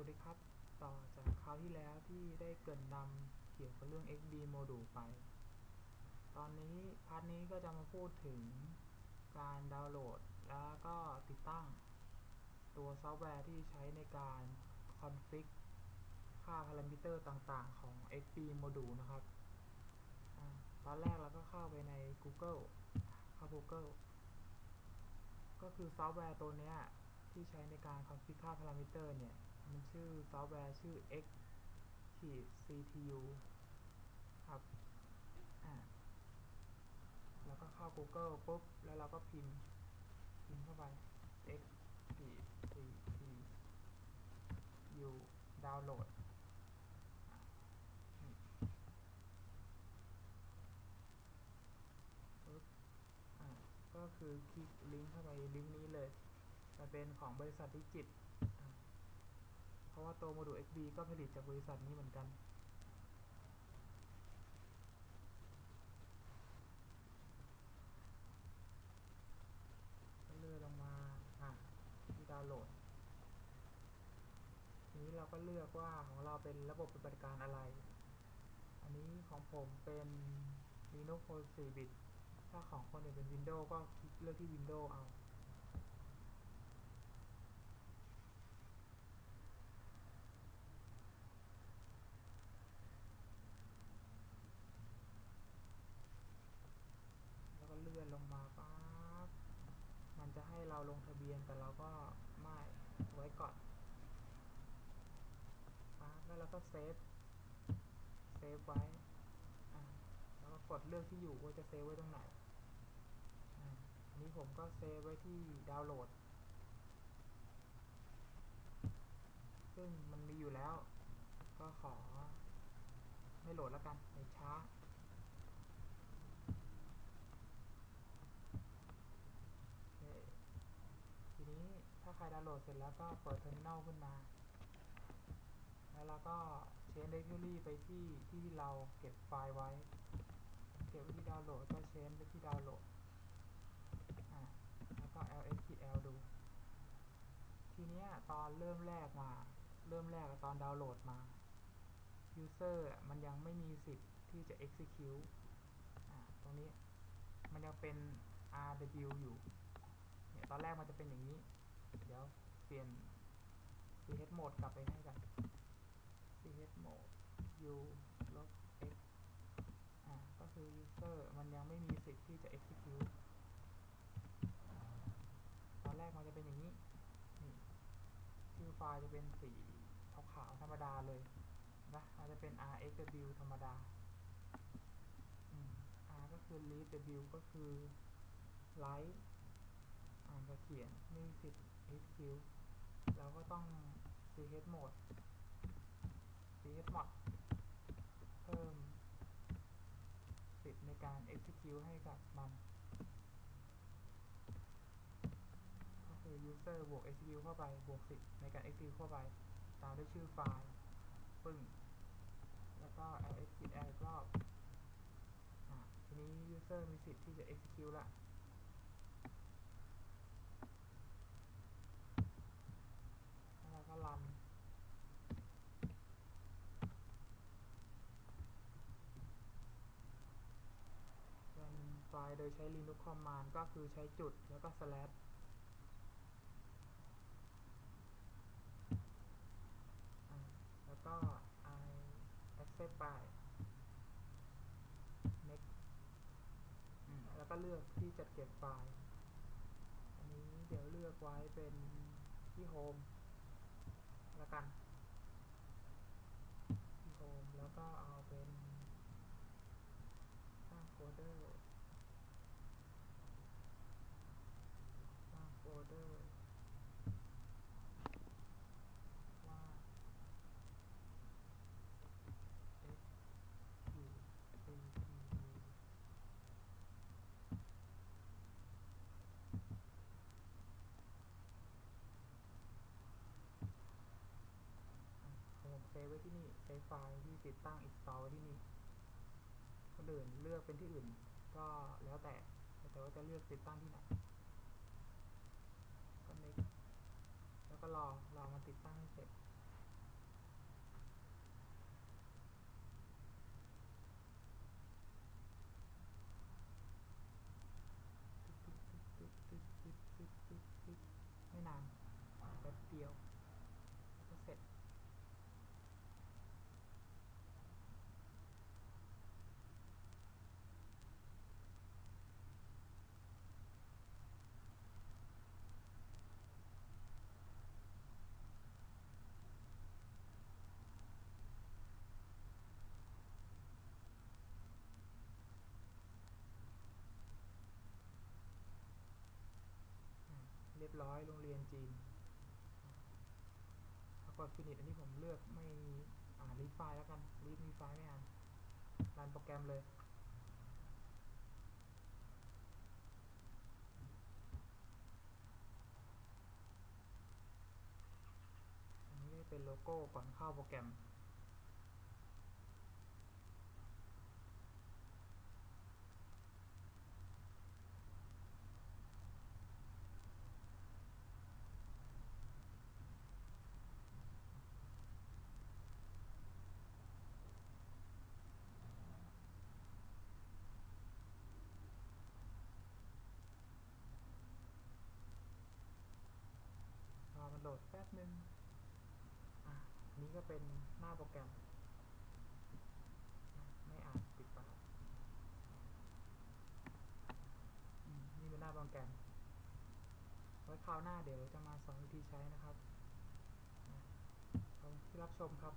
วัสดีครับ ต่อจากคราวที่แล้วที่ได้เกรินนำเกี่ยวกับเรื่อง XB Module ไป ตอนนี้พาร์ทนี้ก็จะมาพูดถึงการดาวน์โหลด แล้วก็ติดตั้ง ตัวซอฟต์แวร์ที่ใช้ในการคอนฟิกค่าพารามิเตอร์ต่างๆของ XB Module นะครับอตอนแรกเราก็เข้าไปใน Google เข้า Google ก็คือซอฟต์แวร์ตัวนี้ที่ใช้ในการคอนฟิกค่าพารามิเตอร์เนี่ย มันชื่อซอฟต์แวร์ชื่อ x ctu ครับอ่าแล้วก็เข้า Google ปุ๊บ แล้วเราก็พิมพ์ พิมพ์เข้าไป x ctu ดาวน์โหลดปุ๊บก็คือคลิกลิงก์เข้าไปลิงก์นี้เลยมันเป็นของบริษัทดิจิต ราะว่าตัวโมดูล XB ก็ผลิตจากบริษัทนี้เหมือนกันก็เลื่อนลงมาอะที่ดาวน์โหลดทีนี้เราก็เลือกว่าของเราเป็นระบบปฏิบัติการอะไร อันนี้ของผมเป็น Linux 4 bit ถ้าของคนอื่นเป็น Windows ก็คลิกเลือกที่ Windows เอา แล้วก็เลื่อนลงมาปั๊บ มันจะให้เราล งทะเบียนแต่เราก็ไม่ไว้ก่อนแล้วเราก็เซฟเซฟไว้แล้วก็กดเลือกที่อยู่ว่าจะเซฟไว้ตรงไหนอันนี้ผมก็เซฟไว้ที่ดาวน์โหลด ซึ่งมันมีอยู่แล้ว ก็ขอไม่โหลดแล้วกันเดี๋ยวช้า โอเค ทีนี้ถ้าใคร ดเสร็จแล้วก็เปิดเทอร์มินอลขึ้นมา แล้วเราก็เชน directory ไปที่ที่เราเก็บไฟล์ไว้ เก็บไว้ที่ดาวน์โหลดก็เชนไปที่ดาวน์โหลด อ่า แล้วก็ lsql ดู ทีเนี้ยตอนเริ่มแรกมา เริ่มแรกตอนดาวน์โหลดมา user มันยังไม่มีสิทธิ์ที่จะ execute อ่า ตรงนี้มันยังเป็น rw อยู่ เนี่ย ตอนแรกมันจะเป็นอย่างนี้ เดี๋ยว เปลี่ยน ch mode กลับไปให้กัน ch mode u ลบ x อ่า ก็คือ user มันยังไม่มีสิทธิ์ที่จะ execute ตอนแรกมันจะเป็นอย่างนี้ นี่ ชื่อไฟล์จะเป็นสีขาวๆธรรมดาเลยนะอาจจะเป็น rxw ธรรมดา r ก็คือ readw ก็คือ write อ่านกับเขียนไม่มีสิทธิ์ execute เราก็ต้อง ch mode ch mod เพิ่มสิทธิ์ในการ execute ให้กับมัน ก็คือ user บวก execute เข้าไป บวกสิทธิ์ในการ execute เข้าไป ตามด้วยชื่อไฟล์ ปึ้ง แล้วก็ lsql อีกรอบอ่าทีนี้ user มีสิทธิ์ที่จะ execute ละ แล้วเราก็รัน เป็นไฟล์ โดยใช้ Linux command ก็คือใช้จุดแล้วก็ slash แล้วก็ i accept by next แล้วก็เลือกที่จัดเก็บไฟล์ อันนี้เดี๋ยวเลือกไว้เป็นที่ home แล้วกันที่ home แล้วก็เอาเป็นสร้างโฟลเดอร์ สร้างโฟลเดอร์ว่า x q c t u ผมเซ ฟไว้ที่นี่เซฟไฟล์ที่ติดตั้ง install ไว้ที่นี่คนอื่นเลือกเป็นที่อื่น ก็แล้วแต่ แต่ว่าจะเลือกติดตั้งที่ไหนก็เล็กแล้วก็รอรอมันติดตั้งให้เสร็จ ร้อยโรงเรียนจีนพอกด finish อันนี้ผมเลือกไม่อ่านรีไฟล์แล้วกันรีดรีไฟล์ไม่อ่านรันโปรแกรมเลยอันนี้เป็นโลโก้ก่อนเข้าโปรแกรม ดแป๊บนึงอะนี้ก็เป็นหน้าโปรแกรม ไม่อ่านปิดไปอืมนี่เป็นหน้าโปรแกรม ไว้คราวหน้าเดี๋ยวจะมาสอนวิธีใช้นะครับขอบคุณที่รับชมครับ